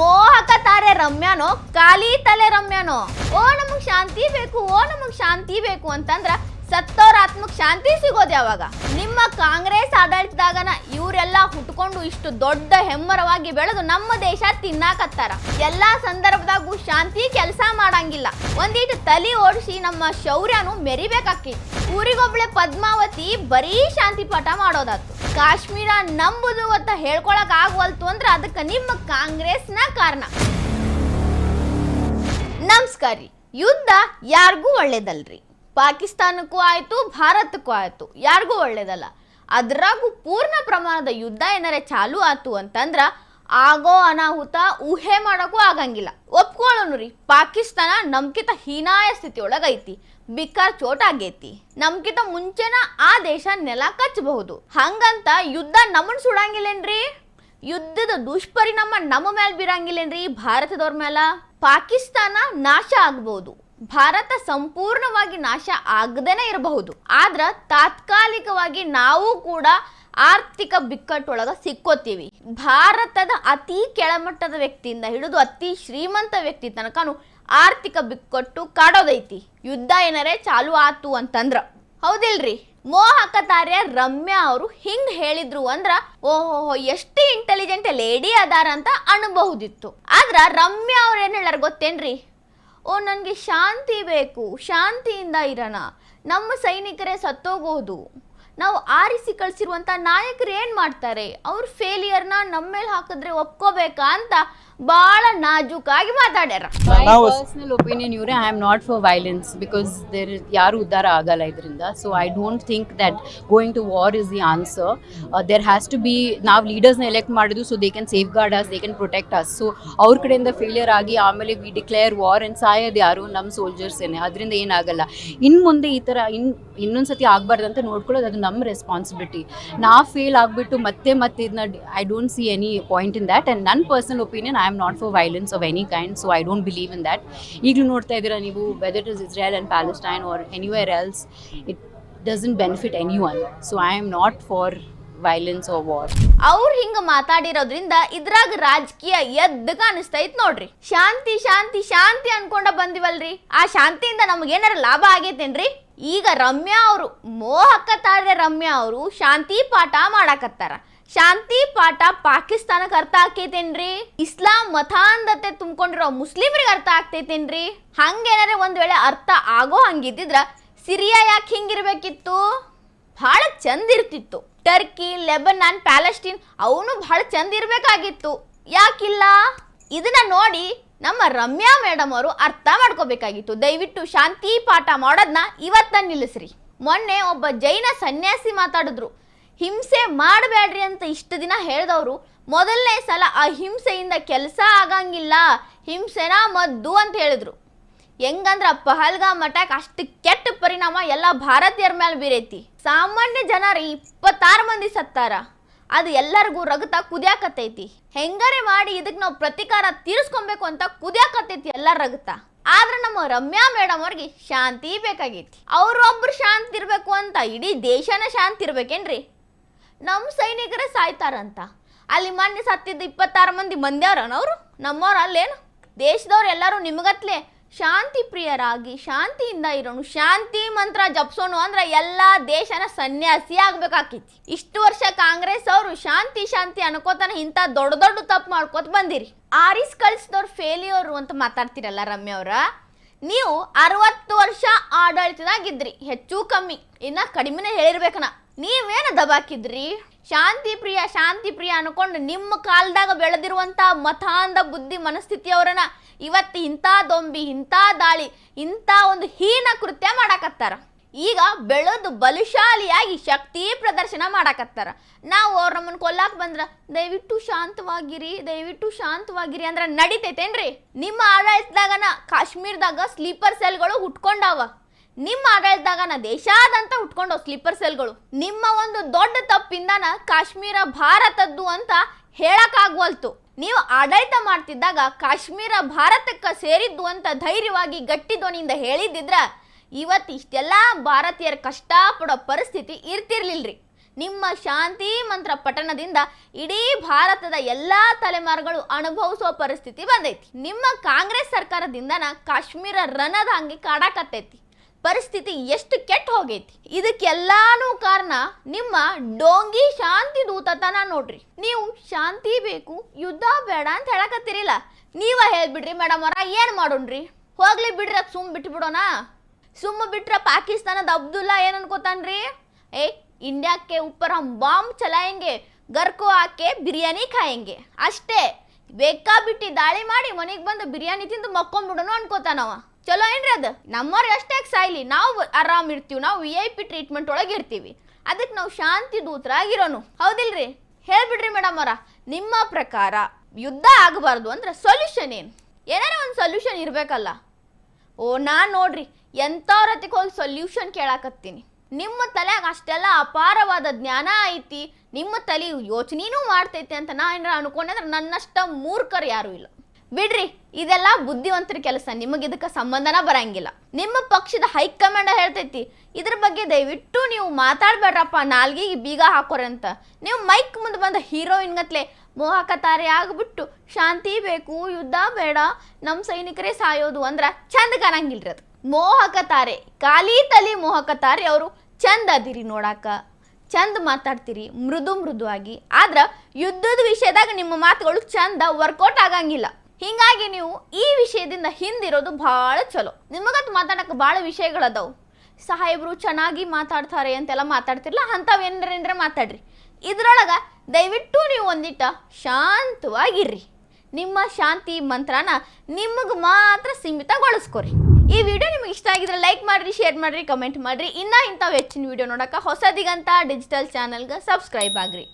ಮೋಹಕ ತಾರೆ ರಮ್ಯಾನೋ ಖಾಲಿ ತಲೆ ರಮ್ಯಾನೋ. ಓ ನಮಗ್ ಶಾಂತಿ ಬೇಕು, ಓ ನಮಗ್ ಶಾಂತಿ ಬೇಕು ಅಂತಂದ್ರ ಆತ್ಮಕ್ ಶಾಂತಿ ಸಿಗೋದು ಯಾವಾಗ? ನಿಮ್ಮ ಕಾಂಗ್ರೆಸ್ ಆಡಳಿತದಾಗನ ಇವರೆಲ್ಲ ಹುಟ್ಕೊಂಡು ಇಷ್ಟು ದೊಡ್ಡ ಹೆಮ್ಮರವಾಗಿ ಬೆಳೆದು ನಮ್ಮ ದೇಶ ತಿನ್ನಾಕತ್ತಾರ. ಎಲ್ಲಾ ಸಂದರ್ಭದಾಗೂ ಶಾಂತಿ ಕೆಲಸ ಮಾಡಂಗಿಲ್ಲ. ಒಂದಿಟ್ಟು ತಲಿ ಓಡಿಸಿ ನಮ್ಮ ಶೌರ್ಯನು ಮೆರಿಬೇಕಾಕಿ. ಊರಿಗೊಬ್ಳೆ ಪದ್ಮಾವತಿ ಬರೀ ಶಾಂತಿ ಪಾಠ ಮಾಡೋದಾತು. ಕಾಶ್ಮೀರ ನಂಬುದು ಅಂತ ಹೇಳ್ಕೊಳಕ್ ಆಗ್ವಲ್ತು ಅಂದ್ರೆ ಅದಕ್ಕೆ ನಿಮ್ಮ ಕಾಂಗ್ರೆಸ್ನ ಕಾರಣ. ನಮಸ್ಕಾರ ರೀ ಯುದ್ಧ ಯಾರಿಗೂ ಒಳ್ಳೇದಲ್ರಿ. ಪಾಕಿಸ್ತಾನಕ್ಕೂ ಆಯಿತು, ಭಾರತಕ್ಕೂ ಆಯಿತು. ಯಾರಿಗೂ ಒಳ್ಳೇದಲ್ಲ. ಅದರಾಗೂ ಪೂರ್ಣ ಪ್ರಮಾಣದ ಯುದ್ಧ ಏನಾರೆ ಚಾಲು ಆತು ಅಂತಂದ್ರೆ ಆಗೋ ಅನಾಹುತ ಊಹೆ ಮಾಡೋಕ್ಕೂ ಆಗಂಗಿಲ್ಲ. ಒಪ್ಕೊಳ್ಳೋನು ರೀ ಪಾಕಿಸ್ತಾನ ನಮ್ಕಿತ ಹೀನಾಯ ಸ್ಥಿತಿ ಐತಿ ಬಿಕ್ಕಾರ್ ಚೋಟ ಆಗೈತಿ. ನಮ್ಕಿತ ಮುಂಚೆನ ಆ ದೇಶ ನೆಲ ಕಚ್ಚಬಹುದು. ಹಂಗಂತ ಯುದ್ಧ ನಮನ್ ಸುಡಂಗಿಲ್ಲೇನ್ರಿ? ಯುದ್ಧದ ದುಷ್ಪರಿಣಾಮ ನಮ್ಮ ಮೇಲೆ ಬೀರಂಗಿಲ್ಲೇನ್ರಿ ಭಾರತದವ್ರ ಮೇಲ ಪಾಕಿಸ್ತಾನ ನಾಶ ಆಗ್ಬಹುದು. ಭಾರತ ಸಂಪೂರ್ಣವಾಗಿ ನಾಶ ಆಗದೇನೆ ಇರಬಹುದು. ಆದ್ರ ತಾತ್ಕಾಲಿಕವಾಗಿ ನಾವು ಕೂಡ ಆರ್ಥಿಕ ಬಿಕ್ಕಟ್ಟೊಳಗ ಸಿಕ್ಕೋತೀವಿ. ಭಾರತದ ಅತಿ ಕೆಳಮಟ್ಟದ ವ್ಯಕ್ತಿಯಿಂದ ಹಿಡಿದು ಅತಿ ಶ್ರೀಮಂತ ವ್ಯಕ್ತಿ ತನಕನು ಆರ್ಥಿಕ ಬಿಕ್ಕಟ್ಟು ಕಾಡೋದೈತಿ. ಯುದ್ಧ ಏನಾರೇ ಚಾಲು ಆತು ಅಂತಂದ್ರ. ಹೌದಿಲ್ರಿ? ಮೋಹಕ ತಾರ್ಯ ರಮ್ಯಾ ಅವರು ಹಿಂಗ್ ಹೇಳಿದ್ರು ಅಂದ್ರ ಓಹೋ ಎಷ್ಟು ಇಂಟೆಲಿಜೆಂಟ್ ಲೇಡಿ ಅದಾರ ಅಂತ ಅನ್ಬಹುದಿತ್ತು. ಆದ್ರ ರಮ್ಯಾ ಅವ್ರ ಏನ್ ಹೇಳಾರ ಗೊತ್ತೇನ್ರಿ? ಓ, ನನಗೆ ಶಾಂತಿ ಬೇಕು. ಶಾಂತಿಯಿಂದ ಇರೋಣ. ನಮ್ಮ ಸೈನಿಕರೇ ಸತ್ತೋಗೋದು ನಾವು ಆರಿಸಿ ಕಳಿಸಿರುವಂಥ ನಾಯಕರು ಏನು ಮಾಡ್ತಾರೆ? ಅವ್ರ ಫೇಲಿಯರ್ನ ನಮ್ಮ ಮೇಲೆ ಹಾಕಿದ್ರೆ ಒಪ್ಕೋಬೇಕಾ ಅಂತ ಭಾಳ ನಾಜುಕಾಗಿ ಮಾತಾಡ್ಯಾರ. ನಾವು- ಪರ್ಸನಲ್ ಒಪಿನಿಯನ್ ಇವರೇ I am not for violence because there ಯಾರು ಉದ್ಧಾರ ಆಗಲ್ಲ ಇದರಿಂದ. So I don't think that going to war is the answer there has to be ನಾವು ಲೀಡರ್ಸ್ನ ಎಲೆಕ್ಟ್ ಮಾಡಿದ್ರು so they can safeguard us they can protect us so ಅವ್ರ ಕಡೆಯಿಂದ failure ಆಗಿ ಆಮೇಲೆ ವಿ ಡಿಕ್ಲೇರ್ ವಾರ್ ಅಂಡ್ ಸಾಯೋದು ಯಾರು? ನಮ್ಮ ಸೋಲ್ಜರ್ಸೇನೆ ಅದರಿಂದ ಏನಾಗಲ್ಲ. ಇನ್ನು ಮುಂದೆ ಈ ಥರ ಇನ್ ಇನ್ನೊಂದ್ಸತಿ ಆಗಬಾರ್ದು ಅಂತ ನೋಡ್ಕೊಳ್ಳೋದು ಅದು ನಮ್ಮ ರೆಸ್ಪಾನ್ಸಿಬಿಲಿಟಿ ನಾ ಫೇಲ್ ಆಗಿಬಿಟ್ಟು ಮತ್ತೆ ಮತ್ತೆ ಇದನ್ನ I don't see any point in that and ನನ್ನ personal opinion I am not for violence of any kind so I don't believe in that ಈಗಲೂ ನೋಡ್ತಾ ಇದ್ದೀರಾ ನೀವು whether is Israel and Palestine or anywhere else it doesn't benefit anyone so I am not for violence or war ಅವ್ರು ಹಿಂಗ ಮಾತಾಡಿರೋದ್ರಿಂದ ಇದ್ರಾಗ ರಾಜಕೀಯ ಎದ್ದ ಕಾಣಿಸ್ತೈತ್ ನೋಡ್ರಿ. ಶಾಂತಿ ಶಾಂತಿ ಶಾಂತಿ ಅನ್ಕೊಂಡ ಬಂದಿವಲ್ರಿ. ಆ ಶಾಂತಿಯಿಂದ ನಮಗೇನಾರ ಲಾಭ ಆಗೈತೇನ್ರಿ? ಈಗ ರಮ್ಯಾ ಅವರು, ಮೋಹಕ್ಕ ತಾಳ್ರೆ ರಮ್ಯಾ ಅವರು ಶಾಂತಿ ಪಾಠ ಮಾಡಾಕತ್ತಾರ. ಶಾಂತಿ ಪಾಠ ಪಾಕಿಸ್ತಾನಕ್ಕೆ ಅರ್ಥ ಆಕೈತೇನ್ರಿ ಇಸ್ಲಾಂ ಮತಾಂಧತೆ ತುಂಬಿಕೊಂಡಿರೋ ಮುಸ್ಲಿಮ್ರಿಗೆ ಅರ್ಥ ಆಗ್ತೈತೇನ್ರಿ? ಹಂಗೇನಾರೆ ಒಂದ್ ವೇಳೆ ಅರ್ಥ ಆಗೋ ಹಂಗಿದ್ದಿದ್ರ ಸಿರಿಯಾ ಯಾಕೆ ಹಿಂಗಿರ್ಬೇಕಿತ್ತು? ಬಹಳ ಚಂದ ಇರ್ತಿತ್ತು. ಟರ್ಕಿ, ಲೆಬನಾನ್, ಪ್ಯಾಲೆಸ್ಟೀನ್ ಅವನು ಬಹಳ ಚಂದ ಇರಬೇಕಾಗಿತ್ತು. ಯಾಕಿಲ್ಲ? ಇದನ್ನ ನೋಡಿ ನಮ್ಮ ರಮ್ಯಾ ಮೇಡಮ್ ಅವರು ಅರ್ಥ ಮಾಡ್ಕೋಬೇಕಾಗಿತ್ತು. ದಯವಿಟ್ಟು ಶಾಂತಿ ಪಾಠ ಮಾಡೋದನ್ನ ಇವತ್ತ ನಿಲ್ಲಿಸ್ರಿ. ಮೊನ್ನೆ ಒಬ್ಬ ಜೈನ ಸನ್ಯಾಸಿ ಮಾತಾಡಿದ್ರು. ಹಿಂಸೆ ಮಾಡಬೇಡ್ರಿ ಅಂತ ಇಷ್ಟು ದಿನ ಹೇಳಿದವರು, ಮೊದಲನೇ ಸಲ ಆ ಹಿಂಸೆಯಿಂದ ಕೆಲಸ ಆಗಂಗಿಲ್ಲ, ಹಿಂಸೆನ ಮದ್ದು ಅಂತ ಹೇಳಿದ್ರು. ಹೆಂಗಂದ್ರೆ ಪಹಲ್ಗಾಮ್ ಅಟ್ಯಾಕ್ ಅಷ್ಟು ಕೆಟ್ಟ ಪರಿಣಾಮ ಎಲ್ಲ ಭಾರತೀಯರ ಮೇಲೆ ಬೀರೈತಿ. ಸಾಮಾನ್ಯ ಜನರು ಇಪ್ಪತ್ತಾರು ಮಂದಿ ಸತ್ತಾರ. ಅದು ಎಲ್ಲರಿಗೂ ರಗತ ಕುದಿಯಾಕತ್ತೈತಿ. ಹೆಂಗರೆ ಮಾಡಿ ಇದಕ್ಕೆ ನಾವು ಪ್ರತಿಕಾರ ತೀರಿಸ್ಕೊಬೇಕು ಅಂತ ಕುದಿಯಾಕತ್ತೈತಿ ಎಲ್ಲ ರಗತ. ಆದ್ರೆ ನಮ್ಮ ರಮ್ಯಾ ಮೇಡಮ್ ಅವ್ರಿಗೆ ಶಾಂತಿ ಬೇಕಾಗೈತಿ. ಅವ್ರೊಬ್ರು ಶಾಂತಿ ಇರಬೇಕು ಅಂತ ಇಡೀ ದೇಶನ ಶಾಂತಿ ಇರ್ಬೇಕೇನ್ರಿ? ನಮ್ಮ ಸೈನಿಕರೇ ಸಾಯ್ತಾರಂತ. ಅಲ್ಲಿ ಮೊನ್ನೆ ಸತ್ತಿದ್ದ ಇಪ್ಪತ್ತಾರು ಮಂದಿ ಮಂದ್ಯವ್ರನ ಅವರು ನಮ್ಮವ್ರು ಅಲ್ಲೇನು? ದೇಶದವ್ರು ಎಲ್ಲರೂ ನಿಮಗತ್ಲೆ ಶಾಂತಿ ಪ್ರಿಯರಾಗಿ, ಶಾಂತಿಯಿಂದ ಇರೋಣ ಶಾಂತಿ ಮಂತ್ರ ಜಪ್ಸೋಣ ಅಂದ್ರೆ ಎಲ್ಲ ದೇಶನ ಸನ್ಯಾಸಿ ಆಗ್ಬೇಕಾಕೈತಿ. ಇಷ್ಟು ವರ್ಷ ಕಾಂಗ್ರೆಸ್ ಅವರು ಶಾಂತಿ ಶಾಂತಿ ಅನ್ಕೋತಾನೆ ಇಂಥ ದೊಡ್ಡ ದೊಡ್ಡ ತಪ್ಪು ಮಾಡ್ಕೋತ ಬಂದಿರಿ. ಆರಿಸ್ ಕಳಿಸಿದವ್ರು ಫೇಲಿಯವರು ಅಂತ ಮಾತಾಡ್ತಿರಲ್ಲ ರಮ್ಯ ನೀವು ಅರವತ್ತು ವರ್ಷ ಆಡಳಿತದಾಗಿದ್ರಿ, ಹೆಚ್ಚು ಕಮ್ಮಿ. ಇನ್ನ ಕಡಿಮೆನೇ ಹೇಳಿರ್ಬೇಕನ. ನೀವೇನು ದಬಾಕಿದ್ರಿ? ಶಾಂತಿ ಪ್ರಿಯ ಶಾಂತಿ ಪ್ರಿಯ ಅನ್ಕೊಂಡು ನಿಮ್ಮ ಕಾಲದಾಗ ಬೆಳೆದಿರುವಂತ ಮತಾಂಧ ಬುದ್ಧಿ ಮನಸ್ಥಿತಿಯವರನ್ನ ಇವತ್ತು ಇಂಥ ದೊಂಬಿ, ಇಂಥ ದಾಳಿ, ಇಂಥ ಒಂದು ಹೀನ ಕೃತ್ಯ ಮಾಡಾಕತ್ತಾರ. ಈಗ ಬೆಳೆದು ಬಲಶಾಲಿಯಾಗಿ ಶಕ್ತಿ ಪ್ರದರ್ಶನ ಮಾಡಾಕತ್ತಾರ. ನಾವು ಅವ್ರು ನಮ್ಮನ್ನು ಕೊಲ್ಲಾಕ್ ಬಂದ್ರ ದಯವಿಟ್ಟು ಶಾಂತವಾಗಿರಿ ದಯವಿಟ್ಟು ಶಾಂತವಾಗಿರಿ ಅಂದ್ರೆ ನಡಿತೈತೇನ್ರಿ? ನಿಮ್ಮ ಆಡಳಿತದಾಗನ ಕಾಶ್ಮೀರದಾಗ ಸ್ಲೀಪರ್ ಸೆಲ್ಗಳು ಹುಟ್ಕೊಂಡಾವ. ನಿಮ್ಮ ಆಡಳಿತದಾಗನ ದೇಶಾದಂತ ಉಟ್ಕೊಂಡು ಸ್ಲೀಪರ್ ಸೆಲ್ಗಳು ನಿಮ್ಮ ಒಂದು ದೊಡ್ಡ ತಪ್ಪಿಂದನ ಕಾಶ್ಮೀರ ಭಾರತದ್ದು ಅಂತ ಹೇಳಕ್ಕಾಗ್ವಲ್ತು. ನೀವು ಆಡಳಿತ ಮಾಡ್ತಿದ್ದಾಗ ಕಾಶ್ಮೀರ ಭಾರತಕ್ಕೆ ಸೇರಿದ್ದು ಅಂತ ಧೈರ್ಯವಾಗಿ ಗಟ್ಟಿ ಧ್ವನಿಯಿಂದ ಹೇಳಿದ್ದಿದ್ರ ಇವತ್ತು ಇಷ್ಟೆಲ್ಲ ಭಾರತೀಯರ ಕಷ್ಟಪಡೋ ಪರಿಸ್ಥಿತಿ ಇರ್ತಿರ್ಲಿಲ್ರಿ. ನಿಮ್ಮ ಶಾಂತಿ ಮಂತ್ರ ಪಠಣದಿಂದ ಇಡೀ ಭಾರತದ ಎಲ್ಲಾ ತಲೆಮಾರುಗಳು ಅನುಭವಿಸುವ ಪರಿಸ್ಥಿತಿ ಬಂದೈತಿ. ನಿಮ್ಮ ಕಾಂಗ್ರೆಸ್ ಸರ್ಕಾರದಿಂದನ ಕಾಶ್ಮೀರ ರಣದ ಹಂಗೆ ಕಾಡಾಕತ್ತೈತಿ. ಪರಿಸ್ಥಿತಿ ಎಷ್ಟು ಕೆಟ್ಟ ಹೋಗೈತಿ. ಇದಕ್ಕೆಲ್ಲಾನು ಕಾರಣ ನಿಮ್ಮ ಡೋಂಗಿ ಶಾಂತಿ ದೂತತನ ನೋಡ್ರಿ. ನೀವು ಶಾಂತಿ ಬೇಕು, ಯುದ್ಧ ಬೇಡ ಅಂತ ಹೇಳಕತ್ತೀರಿಲ್ಲ. ನೀವ ಹೇಳ್ಬಿಡ್ರಿ ಮೇಡಮ್ ಅವರ, ಏನ್ ಮಾಡೋಣ್ರಿ? ಹೋಗ್ಲಿ ಬಿಡ್ರಿ ಅದ್ ಸುಮ್ ಬಿಟ್ಬಿಡೋಣ. ಸುಮ್ಮ ಬಿಟ್ರ ಪಾಕಿಸ್ತಾನದ ಅಬ್ದುಲ್ಲಾ ಏನ್ ಅನ್ಕೋತಾನ್ರಿ? ಏ, ಇಂಡಿಯಾಕ್ಕೆ ಉಪ್ಪರ ಬಾಂಬ್ ಚಲಾಯಂಗೆ, ಗರ್ಕೋ ಹಾಕೆ ಬಿರಿಯಾನಿ ಖಾಯಂಗೆ. ಅಷ್ಟೇ, ಬೇಕಾಬಿಟ್ಟಿ ದಾಳಿ ಮಾಡಿ ಮನೆಗೆ ಬಂದು ಬಿರಿಯಾನಿ ತಿಂದು ಮಕ್ಕೊಂಡ್ಬಿಡೋಣ ಅನ್ಕೋತಾನವ. ಚಲೋ ಏನ್ರಿ ಅದು? ನಮ್ಮವ್ರಿಗೆ ಅಷ್ಟೇ ಸಾಯ್ಲಿ? ನಾವು ಆರಾಮ್ ಇರ್ತೀವಿ, ನಾವು ವಿ ಐ ಪಿ ಟ್ರೀಟ್ಮೆಂಟ್ ಒಳಗೆ ಇರ್ತೀವಿ. ಅದಕ್ಕೆ ನಾವು ಶಾಂತಿ ದೂತರಾಗಿರೋನು. ಹೌದಿಲ್ರಿ? ಹೇಳ್ಬಿಡ್ರಿ ಮೇಡಮ್ ಅವರ. ನಿಮ್ಮ ಪ್ರಕಾರ ಯುದ್ಧ ಆಗಬಾರ್ದು ಅಂದ್ರೆ ಸೊಲ್ಯೂಷನ್ ಏನು? ಏನಾರ ಒಂದು ಸೊಲ್ಯೂಷನ್ ಇರಬೇಕಲ್ಲ. ಓ ನಾ ನೋಡ್ರಿ ಎಂಥವ್ರ ಹತ್ತಿಗೆ ಹೋಗಿ ಸೊಲ್ಯೂಷನ್ ಕೇಳಾಕತ್ತೀನಿ. ನಿಮ್ಮ ತಲೆಯಾಗ ಅಷ್ಟೆಲ್ಲ ಅಪಾರವಾದ ಜ್ಞಾನ ಐತಿ, ನಿಮ್ಮ ತಲೆ ಯೋಚನೆನೂ ಮಾಡ್ತೈತಿ ಅಂತ ನಾ ಏನಾರ ಅನ್ಕೊಂಡೆ ಅಂದ್ರೆ ನನ್ನಷ್ಟ ಮೂರ್ಖರು ಯಾರೂ ಇಲ್ಲ. ಬಿಡ್ರಿ, ಇದೆಲ್ಲ ಬುದ್ಧಿವಂತರ ಕೆಲಸ, ನಿಮಗೆ ಇದಕ್ಕೆ ಸಂಬಂಧನ ಬರಂಗಿಲ್ಲ. ನಿಮ್ಮ ಪಕ್ಷದ ಹೈಕಮಾಂಡ್ ಹೇಳ್ತೈತಿ, ಇದ್ರ ಬಗ್ಗೆ ದಯವಿಟ್ಟು ನೀವು ಮಾತಾಡ್ಬೇಡ್ರಪ್ಪ, ನಾಲ್ಗಿಗೆ ಬೀಗ ಹಾಕೋರಿ ಅಂತ. ನೀವು ಮೈಕ್ ಮುಂದೆ ಬಂದ ಹೀರೋಯಿನ್ ಗತ್ಲೆ ಮೋಹಕತಾರೆ ಆಗ್ಬಿಟ್ಟು, ಶಾಂತಿ ಬೇಕು, ಯುದ್ಧ ಬೇಡ ನಮ್ಮ ಸೈನಿಕರೇ ಸಾಯೋದು ಅಂದ್ರ ಚಂದ ಕಾಣಂಗಿಲ್ರಿ ಅದು. ಮೋಹಕ ತಾರೆ ಖಾಲಿ ತಲಿ ಮೋಹಕ ತಾರೆ ಅವರು ಚಂದ ಅದಿರಿ ನೋಡಾಕ. ಚಂದ ಮಾತಾಡ್ತೀರಿ, ಮೃದು ಮೃದುವಾಗಿ. ಆದ್ರ ಯುದ್ಧದ ವಿಷಯದಾಗ ನಿಮ್ಮ ಮಾತುಗಳು ಚಂದ ವರ್ಕೌಟ್ ಆಗಂಗಿಲ್ಲ. ಹಿಂಗಾಗಿ ನೀವು ಈ ವಿಷಯದಿಂದ ಹಿಂದಿರೋದು ಭಾಳ ಚಲೋ. ನಿಮಗತ್ ಮಾತಾಡೋಕೆ ಭಾಳ ವಿಷಯಗಳದಾವು. ಸಾಹೇಬರು ಚೆನ್ನಾಗಿ ಮಾತಾಡ್ತಾರೆ ಅಂತೆಲ್ಲ ಮಾತಾಡ್ತಿರಲ್ಲ ಅಂಥವು ಮಾತಾಡ್ರಿ. ಇದರೊಳಗೆ ದಯವಿಟ್ಟು ನೀವು ಒಂದಿಟ್ಟ ಶಾಂತವಾಗಿರ್ರಿ. ನಿಮ್ಮ ಶಾಂತಿ ಮಂತ್ರನ ನಿಮಗೆ ಮಾತ್ರ ಸೀಮಿತಗೊಳಿಸ್ಕೊರಿ. ಈ ವಿಡಿಯೋ ನಿಮಗೆ ಇಷ್ಟ ಆಗಿದ್ರೆ ಲೈಕ್ ಮಾಡಿರಿ, ಶೇರ್ ಮಾಡಿರಿ, ಕಮೆಂಟ್ ಮಾಡಿರಿ. ಇನ್ನೂ ಇಂಥವು ಹೆಚ್ಚಿನ ವಿಡಿಯೋ ನೋಡೋಕೆ ಹೊಸದಿಗಂತ ಡಿಜಿಟಲ್ ಚಾನಲ್ಗೆ ಸಬ್ಸ್ಕ್ರೈಬ್ ಆಗ್ರಿ.